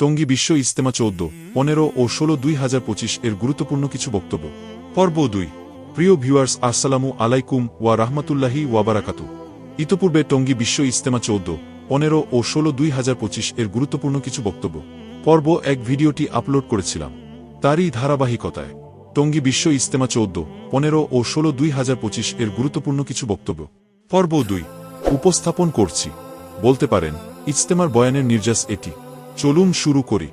টঙ্গী বিশ্ব ইস্তেমা চৌদ্দ, পনেরো ও ষোলো দুই হাজার পঁচিশ এর গুরুত্বপূর্ণ কিছু বক্তব্য। পর্ব দুই, প্রিয় ভিউয়ার্স আসসালামু আলাইকুম ওয়া রাহমাতুল্লাহি ওয়াবারাকাতু ইতপূর্বে টঙ্গী বিশ্ব ইস্তেমা চৌদ্দ, পনেরো ও ষোলো দুই হাজার পঁচিশ এর গুরুত্বপূর্ণ কিছু বক্তব্য। পর্ব এক ভিডিওটি আপলোড করেছিলাম। তারই ধারাবাহিকতায়। টঙ্গী বিশ্ব ইস্তেমা চৌদ্দ, পনেরো ও ষোলো দুই হাজার পঁচিশ এর গুরুত্বপূর্ণ কিছু বক্তব্য। পর্ব দুই, উপস্থাপন করছি। বলতে পারেন, ইজতেমার বয়ানের নির্যাস এটি। চলুন শুরু করি।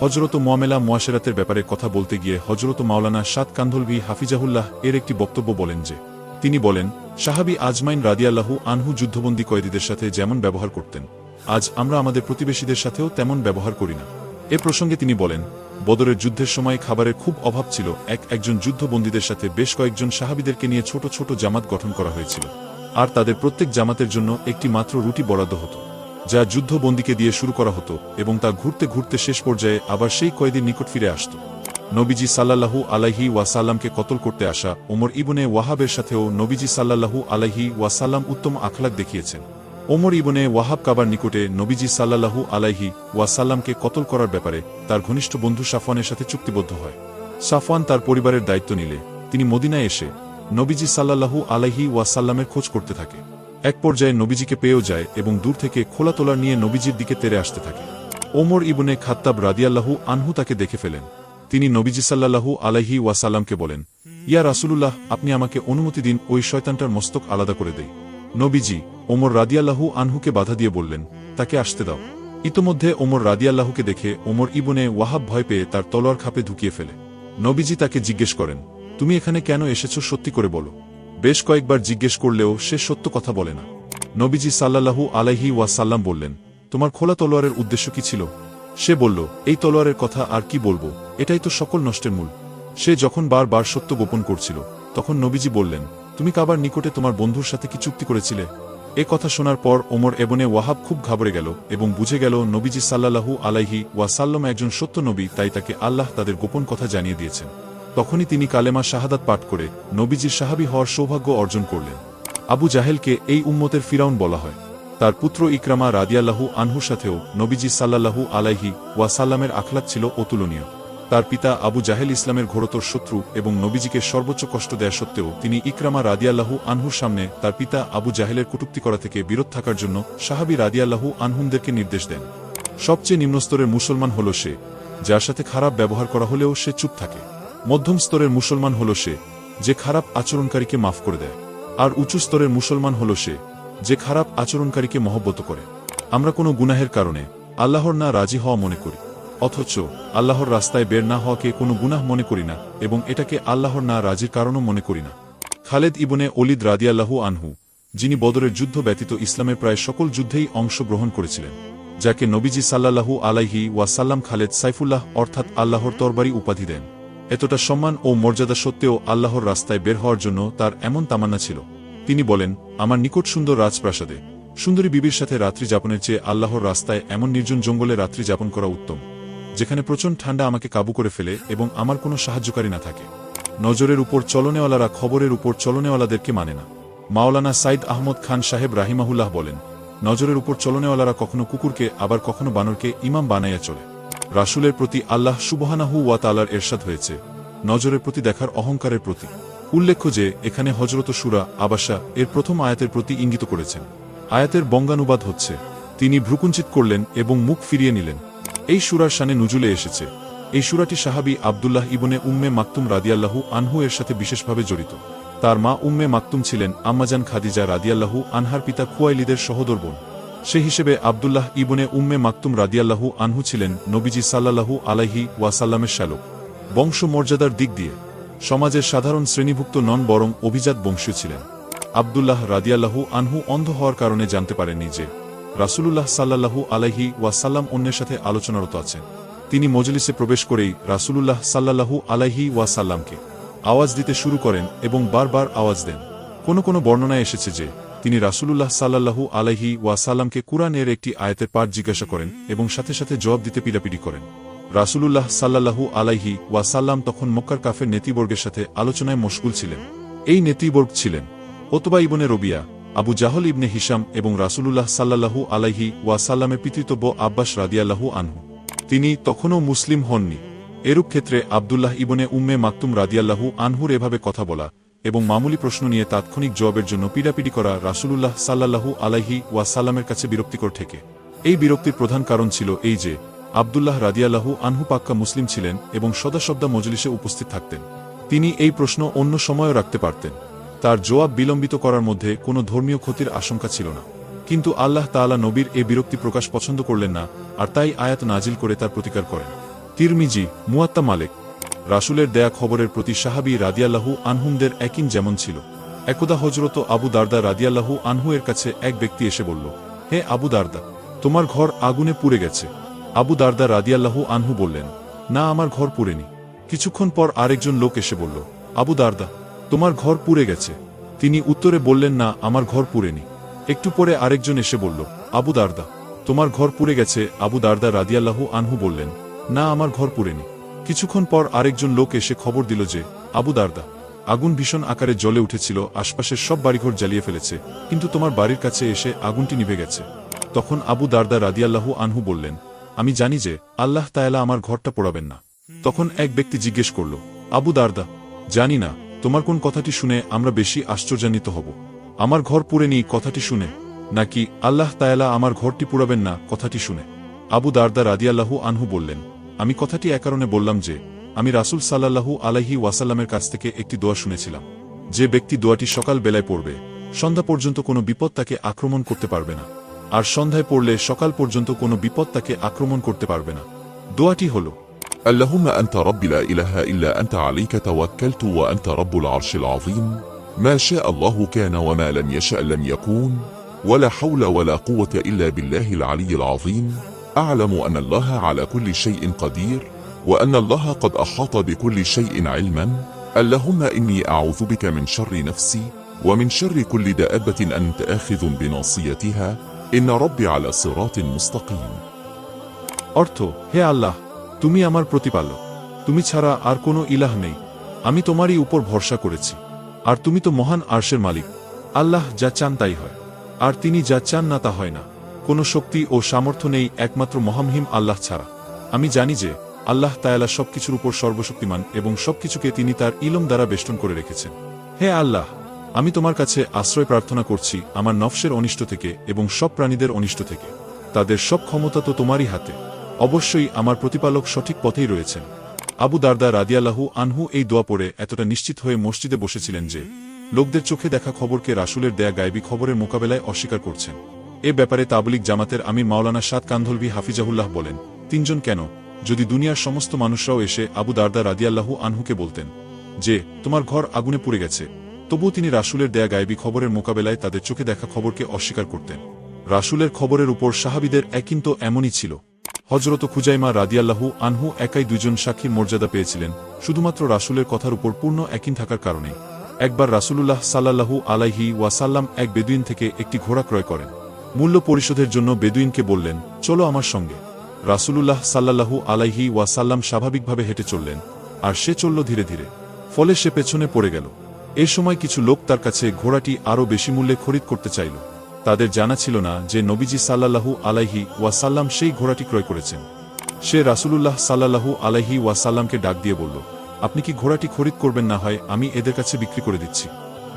হজরত মোয়ামেলা মোয়াশেরাতের ব্যাপারে কথা বলতে গিয়ে হজরত মাওলানা সাত কান্ধলভি হাফিজাহুল্লাহ এর একটি বক্তব্য বলেন যে, তিনি বলেন, সাহাবি আজমাইন রাদিয়াল্লাহু আনহু যুদ্ধবন্দী কয়েদিদের সাথে যেমন ব্যবহার করতেন, আজ আমরা আমাদের প্রতিবেশীদের সাথেও তেমন ব্যবহার করি না। এ প্রসঙ্গে তিনি বলেন, বদরের যুদ্ধের সময় খাবারের খুব অভাব ছিল, এক একজন যুদ্ধবন্দীদের সাথে বেশ কয়েকজন সাহাবিদেরকে নিয়ে ছোট ছোট জামাত গঠন করা হয়েছিল। আর তাদের প্রত্যেক জামাতের জন্য একটি মাত্র রুটি বরাদ্দ হতো। যা যুদ্ধবন্দীকে দিয়ে শুরু করা হতো এবং তা ঘুরতে ঘুরতে শেষ পর্যায়ে আবার সেই কয়েদির নিকট ফিরে আসত। নবীজি সাল্লাল্লাহু আলাইহি ওয়াসাল্লামকে কতল করতে আসা ওমর ইবনে ওয়াহাবের সাথেও নবীজি সাল্লাল্লাহু আলাইহি ওয়াসাল্লাম উত্তম আখলাক দেখিয়েছেন। ওমর ইবনে ওয়াহাব কাবার নিকটে নবীজি সাল্লাল্লাহু আলাইহি ওয়াসাল্লামকে কতল করার ব্যাপারে তার ঘনিষ্ঠ বন্ধু সাফওয়ানের সাথে চুক্তিবদ্ধ হয়। সাফওয়ান তার পরিবারের দায়িত্ব নিলে, তিনি মদিনায় এসে নবীজি সাল্লাল্লাহু আলাইহি ওয়াসাল্লামের খোঁজ করতে থাকে। এক পর্যায়ে নবীজিকে পেয়েও যায় এবং দূর থেকে খোলা তোলার নিয়ে নবীজির দিকে তেরে আসতে থাকে। ওমর ইবনে খাত্তাব রাদিয়াল্লাহু আনহু তাকে দেখে ফেলেন। তিনি নবীজি সাল্লাল্লাহু আলাইহি ওয়াসাল্লামকে বলেন, ইয়া রাসূলুল্লাহ, আপনি আমাকে অনুমতি দিন, ওই শয়তানটার মস্তক আলাদা করে দেই। নবীজি ওমর রাদিয়াল্লাহু আনহুকে বাধা দিয়ে বললেন, তাকে আসতে দাও। ইতোমধ্যে ওমর রাদিয়াল্লাহুকে দেখে ওমর ইবনে ওয়াহাব ভয় পেয়ে তার তলোয়ার খাপে ঢুকিয়ে ফেলে। নবীজি তাকে জিজ্ঞেস করেন, তুমি এখানে কেন এসেছ, সত্যি করে বলো। বেশ কয়েকবার জিজ্ঞেস করলেও সে সত্য কথা বলে না। নবীজি সাল্লাল্লাহু আলাইহি ওয়াসাল্লাম বললেন, তোমার খোলা তলোয়ারের উদ্দেশ্য কি ছিল? সে বলল, এই তলোয়ারের কথা আর কি বলব? এটাই তো সকল নষ্টের মূল। সে যখন বারবার সত্য গোপন করছিল, তখন নবীজি বললেন, তুমি কাবার নিকটে তোমার বন্ধুর সাথে কি চুক্তি করেছিলে? এ কথা শোনার পর ওমর এবনে ওয়াহাব খুব ঘাবড়ে গেল এবং বুঝে গেল নবীজি সাল্লাল্লাহু আলাইহি ওয়াসাল্লাম একজন সত্য নবী, তাই তাকে আল্লাহ তাদের গোপন কথা জানিয়ে দিয়েছেন। তখনই তিনি কালেমা শাহাদাত পাঠ করে নবীজির সাহাবী হওয়ার সৌভাগ্য অর্জন করলেন। আবু জাহেলকে এই উম্মতের ফিরাউন বলা হয়। তার পুত্র ইকরামা রাদিয়াল্লাহু আনহুর সাথেও নবীজি সাল্লাল্লাহু আলাইহি ওয়াসাল্লামের আখলাক ছিল অতুলনীয়। তার পিতা আবু জাহেল ইসলামের ঘোরতর শত্রু এবং নবীজিকে সর্বোচ্চ কষ্ট দেয়া সত্ত্বেও তিনি ইকরামা রাদিয়াল্লাহু আনহুর সামনে তার পিতা আবু জাহেলের কটুক্তি করা থেকে বিরত থাকার জন্য সাহাবি রাদিয়াল্লাহু আনহুমদেরকে নির্দেশ দেন। সবচেয়ে নিম্নস্তরের মুসলমান হল সে, যার সাথে খারাপ ব্যবহার করা হলেও সে চুপ থাকে। মধ্যম স্তরের মুসলমান হল সে, যে খারাপ আচরণকারীকে মাফ করে দেয়। আর উঁচু স্তরের মুসলমান হল সে, যে খারাপ আচরণকারীকে মহব্বত করে। আমরা কোনো গুনাহের কারণে আল্লাহর না রাজি হওয়া মনে করি, অথচ আল্লাহর রাস্তায় বের না হওয়াকে কোনো গুনাহ মনে করি না এবং এটাকে আল্লাহর না রাজির কারণও মনে করি না। খালেদ ইবনে অলিদ রাদিয়াল্লাহু আনহু, যিনি বদরের যুদ্ধ ব্যতীত ইসলামের প্রায় সকল যুদ্ধেই অংশগ্রহণ করেছিলেন, যাকে নবীজি সাল্লাল্লাহু আলাইহি ওয়াসাল্লাম খালেদ সাইফুল্লাহ অর্থাৎ আল্লাহর তরবারি উপাধি দেন। এতটা সম্মান ও মর্যাদা সত্ত্বেও আল্লাহর রাস্তায় বের হওয়ার জন্য তার এমন তামান্না ছিল। তিনি বলেন, আমার নিকট সুন্দর রাজপ্রাসাদে। সুন্দরী বিবির সাথে রাত্রি যাপনের চেয়ে আল্লাহর রাস্তায় এমন নির্জন জঙ্গলে রাত্রি যাপন করা উত্তম। যেখানে প্রচণ্ড ঠান্ডা আমাকে কাবু করে ফেলে এবং আমার কোনো সাহায্যকারী না থাকে। নজরের উপর চলনেওয়ালারা খবরের উপর চলনেওয়ালাদেরকে মানে না। মাওলানা সাইদ আহমদ খান সাহেব রাহিমাহুল্লাহ বলেন, নজরের উপর চলনেওয়ালারা কখনো কুকুরকে, আবার কখনো বানরকে ইমাম বানাইয়া চলে। রাসুলের প্রতি আল্লাহ সুবহানাহু ওয়া তালার এরশাদ হয়েছে, নজরের প্রতি দেখার অহংকারের প্রতি। উল্লেখ্য যে, এখানে হজরত সুরা আবাসা এর প্রথম আয়াতের প্রতি ইঙ্গিত করেছেন। আয়াতের বঙ্গানুবাদ হচ্ছে, তিনি ভ্রুকুঞ্চিত করলেন এবং মুখ ফিরিয়ে নিলেন। এই সুরার শানে নুজুলে এসেছে, এই সুরাটি সাহাবি আবদুল্লাহ ইবনে উম্মে মাকতুম রাদিয়াল্লাহু আনহু এর সাথে বিশেষভাবে জড়িত। তার মা উম্মে মাকতুম ছিলেন আম্মাজান খাদিজা রাদিয়াল্লাহু আনহার পিতা খুয়াইলিদের সহোদর বোন। সে হিসেবে আবদুল্লাহ ইবনে উম্মে মাকতুম রাদিয়াল্লাহু আনহু ছিলেন নবীজি সাল্লাল্লাহু আলাইহি ওয়াসাল্লামের শ্যালক। বংশ মর্যাদার দিক দিয়ে সমাজের সাধারণ শ্রেণীভুক্ত নন বরং অভিজাত বংশীয় ছিলেন। আবদুল্লাহ রাদিয়াল্লাহু আনহু অন্ধ হওয়ার কারণে জানতে পারেননি যে রাসূলুল্লাহ সাল্লাল্লাহু আলাইহি ওয়াসাল্লাম অন্যের সাথে আলোচনারত আছেন। তিনি মজলিসে প্রবেশ করেই রাসূলুল্লাহ সাল্লাল্লাহু আলাইহি ওয়াসাল্লামকে আওয়াজ দিতে শুরু করেন এবং বারবার আওয়াজ দেন। কোনো কোনো বর্ণনায় এসেছে যে তিনি রাসূলুল্লাহ সাল্লাল্লাহু আলাইহি ওয়াসাল্লামকে কুরআনের একটি আয়াতের পাঠ জিজ্ঞাসা করেন এবং সাথে সাথে জবাব দিতে পিড়াপিড়ি করেন। রাসূলুল্লাহ সাল্লাল্লাহু আলাইহি ওয়াসাল্লাম তখন মক্কার কাফের নেতিবর্গের সাথে আলোচনায় মশগুল ছিলেন। এই নেতিবর্গ ছিলেন ওতবা ইবনে রবিয়া, আবু জাহল ইবনে হিসাম এবং রাসূলুল্লাহ সাল্লাল্লাহু আলাইহি ওয়াসাল্লামের পিতৃতব্য আব্বাস রাদিয়াল্লাহু আনহু। তিনি তখনও মুসলিম হননি। এরূপ ক্ষেত্রে আবদুল্লাহ ইবনে উম্মে মাকতুম রাদিয়াল্লাহু আনহুর এভাবে কথা বলা এবং মামুলি প্রশ্ন নিয়ে তাৎক্ষণিক জবাবের জন্য পিডাপিডি করা রাসূলুল্লাহ সাল্লাল্লাহু আলাইহি ওয়াসাল্লামের কাছে বিরক্তিকর থেকে। এই বিরক্তির প্রধান কারণ ছিল এই যে, আবদুল্লাহ রাদিয়াল্লাহু আনহু পাক্কা মুসলিম ছিলেন এবং সদাশব্দা মজলিসে উপস্থিত থাকতেন। তিনি এই প্রশ্ন অন্য সময়ও রাখতে পারতেন। তার জবাব বিলম্বিত করার মধ্যে কোনো ধর্মীয় ক্ষতির আশঙ্কা ছিল না। কিন্তু আল্লাহ তাআলা নবীর এ বিরক্তি প্রকাশ পছন্দ করলেন না, আর তাই আয়াত নাজিল করে তার প্রতিকার করেন। তিরমিজি, মুয়াত্তা মালেক রাসুলের দেয়া খবরের প্রতি সাহাবি রাদিয়াল্লাহু আনহুমদের একইন যেমন ছিল। একদা হজরত আবু দারদা রাদিয়াল্লাহু আনহু এর কাছে এক ব্যক্তি এসে বলল, হে আবু দারদা, তোমার ঘর আগুনে পুড়ে গেছে। আবু দারদা রাদিয়াল্লাহু আনহু বললেন, না, আমার ঘর পুড়েনি। কিছুক্ষণ পর আরেকজন লোক এসে বলল, আবু দারদা, তোমার ঘর পুড়ে গেছে। তিনি উত্তরে বললেন, না, আমার ঘর পুড়েনি। একটু পরে আরেকজন এসে বলল, আবু দারদা, তোমার ঘর পুড়ে গেছে। আবু দারদা রাদিয়াল্লাহু আনহু বললেন, না, আমার ঘর পুড়েনি। কিছুক্ষণ পর আরেকজন লোক এসে খবর দিল যে, আবু দারদা, আগুন ভীষণ আকারে জ্বলে উঠেছিল, আশপাশের সব বাড়িঘর জ্বালিয়ে ফেলেছে, কিন্তু তোমার বাড়ির কাছে এসে আগুনটি নিভে গেছে। তখন আবু দারদা রাদিয়াল্লাহু আনহু বললেন, আমি জানি যে, আল্লাহ তায়ালা আমার ঘরটা পোড়াবেন না। তখন এক ব্যক্তি জিজ্ঞেস করল, আবু দারদা, জানি না, তোমার কোন কথাটি শুনে আমরা বেশি আশ্চর্যান্বিত হব। আমার ঘর পুড়ে পুড়েনি কথাটি শুনে। নাকি আল্লাহ তায়ালা আমার ঘরটি পুড়াবেন না, কথাটি শুনে। আবু দারদা রাদিয়াল্লাহু আনহু বললেন আমি কথাটি এ কারণে বললাম যে আমি রাসুল সাল্লাল্লাহু আলাইহি ওয়াসাল্লামের কাছ থেকে একটি দোয়া শুনেছিলাম যে ব্যক্তি দোয়াটি সকাল বেলায় পড়বে সন্ধ্যা পর্যন্ত কোনো বিপদ তাকে আক্রমণ করতে পারবে না আর সন্ধ্যায় পড়লে সকাল পর্যন্ত কোনো বিপদ তাকে আক্রমণ করতে পারবে না দোয়াটি হল اللهم أنت رب لا إله إلا أنت عليك توكلت وأنت رب العرش العظيم ما شاء الله كان وما لم يشأ لم يكون ولا حول ولا قوة إلا بالله العلي العظيم أعلم أن الله على كل شيء قدير وأن الله قد أحاط بكل شيء علما اللهم إني أعوذ بك من شر نفسي ومن شر كل دابة أنت آخذ بناصيتها إن ربي على صراط مستقيم অর্থ হে আল্লাহ তুমি আমার প্রতিপালক তুমি ছাড়া আর কোনো ইলাহ নেই আমি তোমারই উপর ভরসা করেছি আর তুমি তো মহান আরশের মালিক আল্লাহ যা চান তাই হয় আর তিনি যা চান না তা হয় না কোনো শক্তি ও সামর্থ্য নেই একমাত্র মহামহিম আল্লাহ ছাড়া। আমি জানি যে, আল্লাহ তায়ালা সবকিছুর উপর সর্বশক্তিমান এবং সবকিছুকে তিনি তার ইলম দ্বারা বেষ্টন করে রেখেছেন। হে আল্লাহ, আমি তোমার কাছে আশ্রয় প্রার্থনা করছি আমার নফসের অনিষ্ট থেকে এবং সব প্রাণীদের অনিষ্ট থেকে। তাদের সব ক্ষমতা তো তোমারই হাতে। অবশ্যই আমার প্রতিপালক সঠিক পথেই রয়েছেন। আবু দারদা রাদিয়াল্লাহু আনহু এই দোয়া পড়ে এতটা নিশ্চিত হয়ে মসজিদে বসেছিলেন যে, লোকদের চোখে দেখা খবরকে রাসুলের দেয়া গায়েবী খবরের মোকাবেলায় অস্বীকার করছেন। এ ব্যাপারে তাবলিক জামাতের আমির মাওলানা সাদ কান্ধলভি হাফিজাহুল্লাহ বলেন, তিনজন কেন? যদি দুনিয়ার সমস্ত মানুষরাও এসে আবু দারদা রাদিয়াল্লাহু আনহুকে বলতেন যে, তোমার ঘর আগুনে পুড়ে গেছে, তবুও তিনি রাসুলের দেয়া গায়েবী খবরের মোকাবেলায় তাদের চোখে দেখা খবরকে অস্বীকার করতেন। রাসুলের খবরের উপর সাহাবিদের একই তো এমনই ছিল। হজরত খুজাইমা রাদিয়াল্লাহু আনহু একাই দুজন সাক্ষীর মর্যাদা পেয়েছিলেন, শুধুমাত্র রাসুলের কথার উপর পূর্ণ একিন থাকার কারণে। একবার রাসুলুল্লাহ সাল্লাল্লাহু আলাইহি ওয়াসাল্লাম এক বেদুইন থেকে একটি ঘোড়া ক্রয় করেন। মূল্য পরিশোধের জন্য বেদুইনকে বললেন, চলো আমার সঙ্গে। রাসুলুল্লাহ সাল্লাল্লাহু আলাইহি ওয়াসাল্লাম স্বাভাবিকভাবে হেঁটে চললেন, আর সে চলল ধীরে ধীরে। ফলে সে পেছনে পড়ে গেল। এ সময় কিছু লোক তার কাছে ঘোড়াটি আরও বেশি মূল্যে খরিদ করতে চাইল। তাদের জানা ছিল না যে নবীজি সাল্লাল্লাহু আলাইহি ওয়াসাল্লাম সেই ঘোড়াটি ক্রয় করেছেন। সে রাসুলুল্লাহ সাল্লাল্লাহু আলাইহি ওয়াসাল্লামকে ডাক দিয়ে বলল, আপনি কি ঘোড়াটি খরিদ করবেন না হয় আমি এদের কাছে বিক্রি করে দিচ্ছি?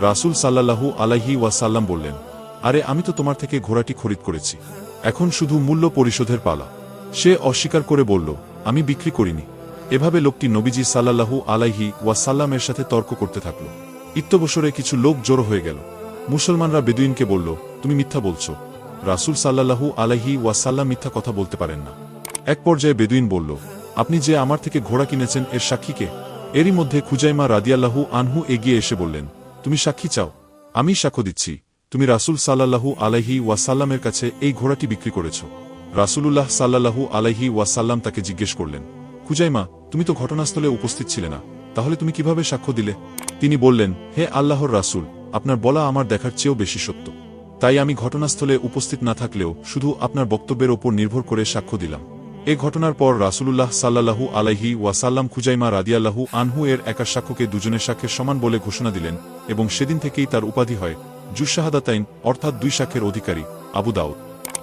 রাসুল সাল্লাল্লাহু আলাইহি ওয়াসাল্লাম বললেন আরে আমি তো তোমার থেকে ঘোড়াটি খরিদ করেছি। এখন শুধু মূল্য পরিশোধের পালা। সে অস্বীকার করে বলল, আমি বিক্রি করিনি। এভাবে লোকটি নবীজি সাল্লাল্লাহু আলাইহি ওয়া ওয়াসাল্লামের সাথে তর্ক করতে থাকল। ইত্যবসরে কিছু লোক জড়ো হয়ে গেল। মুসলমানরা বেদুইনকে বলল, তুমি মিথ্যা বলছো। রাসুল সাল্লাল্লাহু আলাইহি ওয়াসাল্লাম মিথ্যা কথা বলতে পারেন না। এক পর্যায়ে বেদুইন বলল, আপনি যে আমার থেকে ঘোড়া কিনেছেন এর সাক্ষীকে এরই মধ্যে খুজাইমা রাদিয়াল্লাহু আনহু এগিয়ে এসে বললেন, তুমি সাক্ষী চাও। আমি সাক্ষ্য দিচ্ছি। তুমি রাসুল সাল্লাল্লাহু আলাইহি ওয়াসাল্লামের কাছে এই ঘোড়াটি বিক্রি করেছ। রাসুলুল্লাহ সাল্লাল্লাহু আলাইহি ওয়াসাল্লাম তাকে জিজ্ঞেস করলেন, খুজাইমা, তুমি তো ঘটনাস্থলে উপস্থিত ছিলে না, তাহলে তুমি কীভাবে সাক্ষ্য দিলে? তিনি বললেন, হে আল্লাহর রাসুল, আপনার বলা আমার দেখার চেয়েও বেশি সত্য। তাই আমি ঘটনাস্থলে উপস্থিত না থাকলেও শুধু আপনার বক্তব্যের ওপর নির্ভর করে সাক্ষ্য দিলাম। এ ঘটনার পর রাসুলুল্লাহ সাল্লাল্লাহু আলাইহি ওয়াসাল্লাম খুজাইমা রাদিয়াল্লাহু আনহু এর একার সাক্ষ্যকে দুজনের সাক্ষ্যের সমান বলে ঘোষণা দিলেন এবং সেদিন থেকেই তার উপাধি হয় জুসাহাদাতাইন অর্থাৎ দুই সাক্ষ্যের অধিকারী, আবু দাউদ।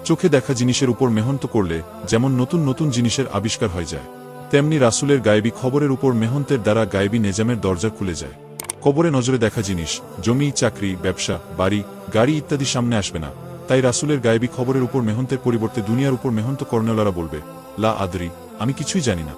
চোখে দেখা জিনিসের উপর মেহনত করলে যেমন নতুন নতুন জিনিসের আবিষ্কার হয়ে যায়, তেমনি রাসুলের গায়েবী খবরের উপর মেহন্তের দ্বারা গায়েবী নেজামের দরজা খুলে যায়। কবরে নজরে দেখা জিনিস, জমি, চাকরি, ব্যবসা, বাড়ি, গাড়ি ইত্যাদি সামনে আসবে না। তাই রাসুলের গায়েবী খবরের উপর মেহন্তের পরিবর্তে দুনিয়ার উপর মেহন্ত কর্নেলারা বলবে, লা আদরি, আমি কিছুই জানি না।